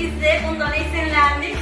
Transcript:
biz de bundan esinlendik.